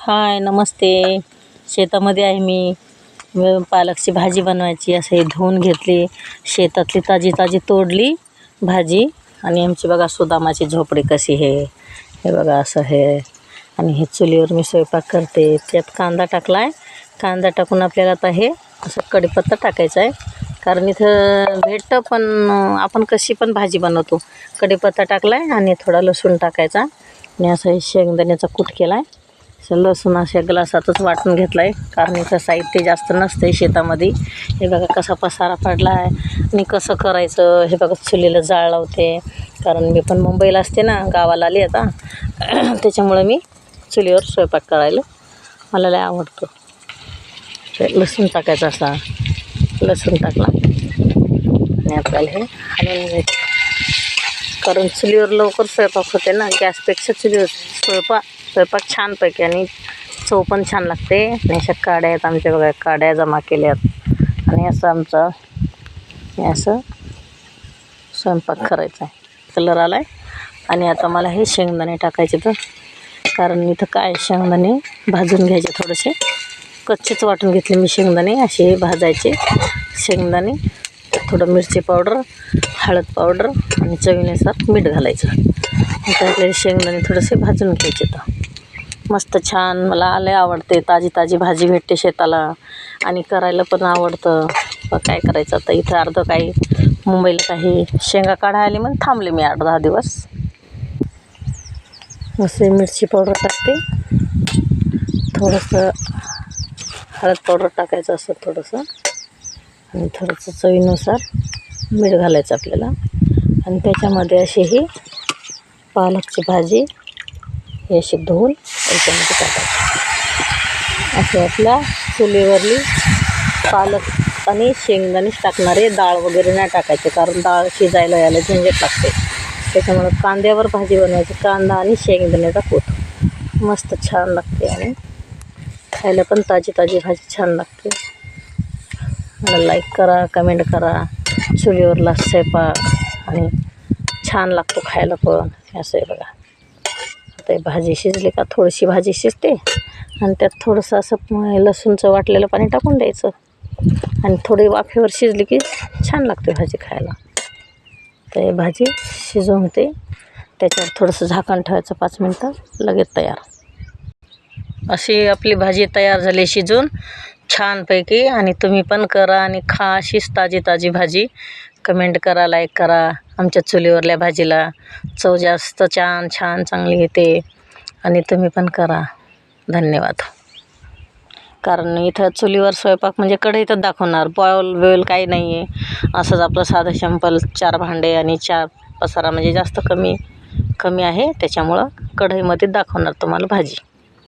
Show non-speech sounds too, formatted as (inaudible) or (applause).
हाय नमस्ते. शेतामध्ये आहे मी. पालकची भाजी बनवायची असे धुवून घेतली. शेतातली ताजी ताजी तोडली भाजी. आणि आमची बघा सुदामाची झोपडी कशी हे हे बघा असं हे. आणि हे चुलीवर मी स्वयंपाक करते. त्यात कांदा टाकला आहे कांदा टाकून आपल्याला आता हे असं कडीपत्ता टाकायचा आहे. कारण इथं भेटतं पण आपण कशी पण भाजी बनवतो. कढीपत्ता टाकला आहे आणि थोडा लसूण टाकायचा. आणि असं हे शेंगदाण्याचा कूट केला आहे असं लसूण अशा ग्लासातच वाटून घेतला आहे कारण इथं साहित्य जास्त नसतं आहे शेतामध्ये. हे बघा कसा पसारा पडला आहे आणि कसं करायचं? हे बघा चुलीला जाळ लावते. कारण मी पण मुंबईला असते ना गावाला आली आता. (clears throat) त्याच्यामुळं मी चुलीवर स्वयंपाक करायला मला लय आवडतो. ते लसूण टाकायचा असा. लसूण टाकला. आणि आपल्याला हे हलवून घ्यायचं. कारण चुलीवर लवकर स्वयंपाक होते ना. गॅसपेक्षा चुलीवर स्वयंपाक स्वयंपाक छानपैकी आणि चव पण छान लागते. आणि अशा काड्या आहेत आमच्या बघा काड्या जमा केल्यात. आणि असं आमचं हे असं स्वयंपाक करायचा आहे. कलर आला आहे आणि आता मला हे शेंगदाणे टाकायचे तर कारण इथं काय शेंगदाणे भाजून घ्यायचे थोडेसे. कच्चेच वाटून घेतले मी शेंगदाणे असे भाजायचे. शेंगदाणे थोडं मिरची पावडर हळद पावडर आणि चवीनुसार मीठ घालायचं. त्यातले शेंगदाणे थोडेसे भाजून घ्यायचे तर. मस्त छान मला लय आवडते. ताजी ताजी भाजी भेटते शेताला. आणि करायला पण आवडतं. मग काय करायचं आता. इथं अर्धं काही मुंबईला काही शेंगा काढायला मग थांबले मी आठ दहा दिवस. असे मिरची पावडर टाकते. थोडंसं हळद पावडर टाकायचं असं थोडंसं. आणि थोडंसं चवीनुसार मीठ घालायचं आपल्याला. आणि त्याच्यामध्ये अशी ही पालकची भाजी हे असे धुवून याच्यामध्ये टाकायचे. असे आपल्या चुलीवरली पालक आणि शेंगदाणेच टाकणारे डाळ वगैरे नाही टाकायचे कारण डाळ शिजायला यायला झंझट लागते. त्याच्यामुळं कांद्यावर भाजी बनवायची कांदा आणि शेंगदाण्याचा कूट. मस्त छान लागते आणि खायला पण ताजी ताजी भाजी छान लागते. मला लाईक करा कमेंट करा. चुलीवरला स्वयंपाक आणि छान लागतो खायला पण. असं आहे बघा. आहे भाजी शिजली का थोडीशी भाजी शिजते. आणि त्यात थोडंसं असं लसूणचं वाटलेलं पाणी टाकून द्यायचं. आणि थोडी वाफेवर शिजली की छान लागते भाजी खायला. तर भाजी शिजवून होते. त्याच्यावर थोडंसं झाकण ठेवायचं पाच मिनटं लगेच तयार. अशी आपली भाजी तयार झाली शिजून. छानपैकी आणि तुम्ही पण करा आणि खा अशीच ताजी ताजी भाजी. कमेंट करा लाईक करा. आमच्या चुलीवरल्या भाजीला चव जास्त छान छान चांगली येते. आणि तुम्ही पण करा. धन्यवाद. कारण इथं चुलीवर स्वयंपाक म्हणजे कढईतच दाखवणार. बॉल बॉईल काही नाही आहे असंच आपलं साधं शंपल चार भांडे आणि चार पसारा म्हणजे जास्त कमी कमी आहे. त्याच्यामुळं कढईमध्ये दाखवणार तुम्हाला भाजी.